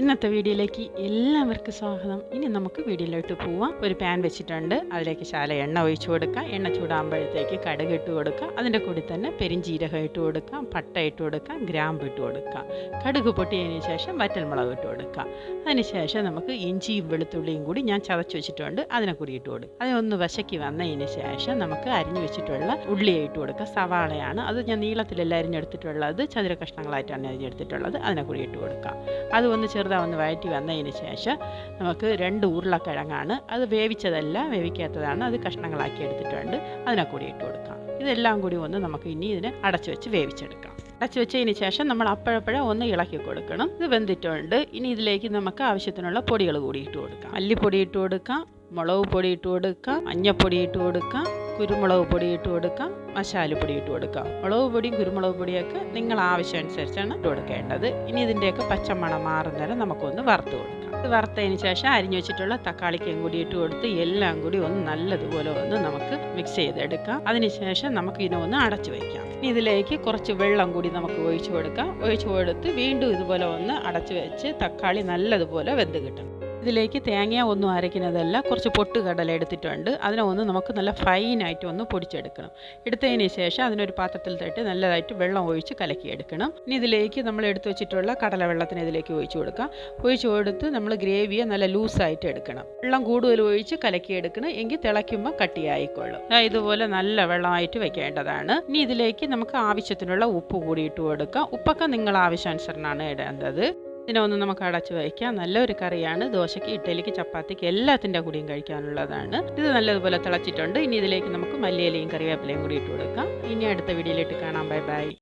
ഇന്നത്തെ വീഡിയോയിലേക്ക് എല്ലാവർക്കും സ്വാഗതം. ഇനി നമുക്ക് വീഡിയോയിലോട്ട് പോവാം. ഒരു പാൻ വെച്ചിട്ടുണ്ട്. അതിലേക്ക് ശാല എണ്ണ ഒഴിച്ചു കൊടുക്കാം. എണ്ണ ചൂടാകുമ്പോഴത്തേക്ക് കടുക് ഇട്ട് കൊടുക്കാം. അതിന്റെ കൂടി തന്നെ പെരിഞ്ചീരകം ഇട്ട് കൊടുക്കാം. പട്ട ഇട്ട് കൊടുക്കാം. ഗ്രാമ്പ് ഇട്ട് കൊടുക്കാം. കടുക് പൊട്ടിയതിന് ശേഷം വറ്റൽമുളക് ഇട്ട് കൊടുക്കാം. അതിനുശേഷം നമുക്ക് ഇഞ്ചിയും വെളുത്തുള്ളിയും കൂടി ഞാൻ ചതച്ച് വെച്ചിട്ടുണ്ട്. അതിനെ കൂടി ഇട്ട് കൊടുക്കും. അതൊന്ന് വശക്കി വന്നതിന് ശേഷം നമുക്ക് അരിഞ്ഞു വെച്ചിട്ടുള്ള ഉള്ളിയെ ഇട്ട് കൊടുക്കുക സവാളയാണ്. അത് ഞാൻ നീളത്തിലല്ല അരിഞ്ഞെടുത്തിട്ടുള്ളത്? ചതുര കഷ്ണങ്ങളായിട്ടാണ് അരിഞ്ഞെടുത്തിട്ടുള്ളത്. അതിനെ കൂടി ഇട്ട് കൊടുക്കാം. അത് ഒന്ന് ചെറുതാവൊന്ന് വഴറ്റി വന്നതിന് ശേഷം നമുക്ക് രണ്ട് ഉരുളക്കിഴങ്ങാണ്. അത് വേവിച്ചതല്ല വേവിക്കാത്തതാണ്. അത് കഷ്ണങ്ങളാക്കി എടുത്തിട്ടുണ്ട്. അതിനെ കൂടി ഇട്ട് കൊടുക്കാം. ഇതെല്ലാം കൂടി ഒന്ന് നമുക്ക് ഇനി ഇതിനെ അടച്ചു വെച്ച് വേവിച്ചെടുക്കാം. അടച്ചു വെച്ചതിന് ശേഷം നമ്മൾ അപ്പോഴപ്പോഴേ ഒന്ന് ഇളക്കി കൊടുക്കണം. ഇത് വെന്തിട്ടുണ്ട്. ഇനി ഇതിലേക്ക് നമുക്ക് ആവശ്യത്തിനുള്ള പൊടികൾ കൂടി ഇട്ട് കൊടുക്കാം. മല്ലിപ്പൊടി ഇട്ട് കൊടുക്കാം. മുളക് പൊടി ഇട്ട് കൊടുക്കാം മഞ്ഞപ്പൊടി ഇട്ട് കൊടുക്കാം കുരുമുളക് പൊടി ഇട്ട് കൊടുക്കാം മസാലപ്പൊടി ഇട്ട് കൊടുക്കാം. മുളക് പൊടിയും കുരുമുളക് പൊടിയൊക്കെ നിങ്ങൾ ആവശ്യമനുസരിച്ചാണ് ഇട്ട് കൊടുക്കേണ്ടത്. ഇനി ഇതിന്റെയൊക്കെ പച്ചമണം മാറുന്നേരം നമുക്കൊന്ന് വറുത്ത് കൊടുക്കാം. വറുത്തതിന് ശേഷം അരിഞ്ഞു വെച്ചിട്ടുള്ള തക്കാളിക്കും കൂടി ഇട്ട് കൊടുത്ത് എല്ലാം കൂടി ഒന്ന് നല്ലതുപോലെ ഒന്ന് നമുക്ക് മിക്സ് ചെയ്തെടുക്കാം. അതിനുശേഷം നമുക്ക് ഇതിനെ ഒന്ന് അടച്ചു വയ്ക്കാം ഇനി ഇതിലേക്ക് കുറച്ച് വെള്ളം കൂടി നമുക്ക് ഒഴിച്ചു കൊടുക്കാം. ഒഴിച്ചു കൊടുത്ത് വീണ്ടും ഇതുപോലെ ഒന്ന് അടച്ചു വെച്ച് തക്കാളി നല്ലതുപോലെ വെന്ത് കിട്ടണം. ഇതിലേക്ക് തേങ്ങ ഒന്നും അരയ്ക്കുന്നതല്ല കുറച്ച് പൊട്ട് കടല എടുത്തിട്ടുണ്ട്. അതിനെ ഒന്ന് നമുക്ക് നല്ല ഫൈനായിട്ട് ഒന്ന് പൊടിച്ചെടുക്കണം. എടുത്തതിന് ശേഷം അതിനൊരു പാത്രത്തിൽ തട്ടി നല്ലതായിട്ട് വെള്ളം ഒഴിച്ച് കലക്കിയെടുക്കണം. ഇനി ഇതിലേക്ക് നമ്മൾ എടുത്തു വെച്ചിട്ടുള്ള കടല വെള്ളത്തിന് ഇതിലേക്ക് ഒഴിച്ചു കൊടുക്കാം. ഒഴിച്ചു കൊടുത്ത് നമ്മൾ ഗ്രേവിയെ നല്ല ലൂസായിട്ട് എടുക്കണം. വെള്ളം കൂടുതൽ ഒഴിച്ച് കലക്കിയെടുക്കണം. എങ്കിൽ തിളയ്ക്കുമ്പോൾ കട്ടിയായിക്കൊള്ളും. ഇതുപോലെ നല്ല വെള്ളമായിട്ട് വെക്കേണ്ടതാണ്. ഇനി ഇതിലേക്ക് നമുക്ക് ആവശ്യത്തിനുള്ള ഉപ്പ് കൂടി ഇട്ട് കൊടുക്കാം. ഉപ്പൊക്കെ നിങ്ങൾ ആവശ്യാനുസരണമാണ് ഇടേണ്ടത്. ഇതിനെ ഒന്ന് നമുക്ക് അടച്ചു വയ്ക്കാം. നല്ലൊരു കറിയാണ്. ദോശയ്ക്ക് ഇഡ്ഡലിക്ക് ചപ്പാത്തിക്ക് എല്ലാത്തിന്റെ കൂടിയും കഴിക്കാനുള്ളതാണ്. ഇത് നല്ലതുപോലെ തിളച്ചിട്ടുണ്ട്. ഇനി ഇതിലേക്ക് നമുക്ക് മല്ലിയിലയും കറിവേപ്പിലയും കൂടി ഇട്ട് കൊടുക്കാം. ഇനി അടുത്ത വീഡിയോയിലിട്ട് കാണാം. Bye bye.